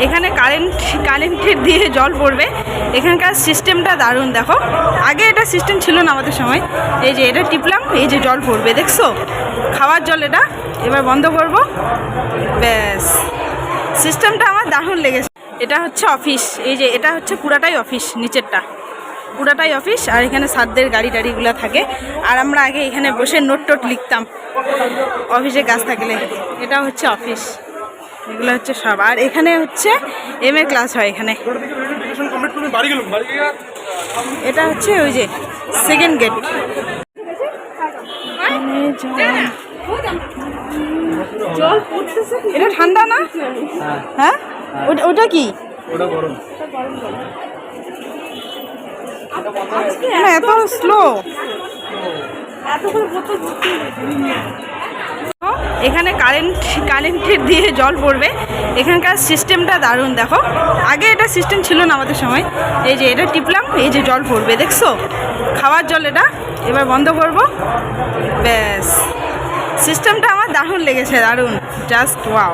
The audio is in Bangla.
এখানে কারেন্ট কারেন্টের দিয়ে জল পড়বে। এখানকার সিস্টেমটা দারুণ, দেখো। আগে এটা সিস্টেম ছিল না আমাদের সময়। এই যে এটা টিপলাম, এই যে জল পড়বে, দেখছ? খাওয়ার জল এটা। এবার বন্ধ করব। ব্যাস। সিস্টেমটা আমার দারুণ লেগেছে। এটা হচ্ছে অফিস। এই যে এটা হচ্ছে পুরাটাই অফিস, নিচেরটা। পুরাটাই অফিস, আর এখানে সাধ্যের গাড়ি টাড়িগুলো থাকে। আর আমরা আগে এখানে বসে নোট টোট লিখতাম। অফিসে কাজ থাকলে। এটা হচ্ছে অফিস। এগুলো হচ্ছে সব। আর এখানে হচ্ছে এম এ ক্লাস হয় এখানে। এটা হচ্ছে ওই যে সেকেন্ড গেট এটা ঠান্ডা না? হ্যাঁ? ওটা- কি? এত স্লো এখানে কারেন্ট কারেন্টের দিয়ে জল পড়বে। এখানকার সিস্টেমটা দারুণ, দেখো। আগে এটা সিস্টেম ছিল না আমাদের সময়। এই যে এটা টিপলাম, এই যে জল পড়বে, দেখছ? খাওয়ার জল এটা। এবার বন্ধ করব। ব্যাস। সিস্টেমটা আমার দারুণ লেগেছে, দারুণ। Just wow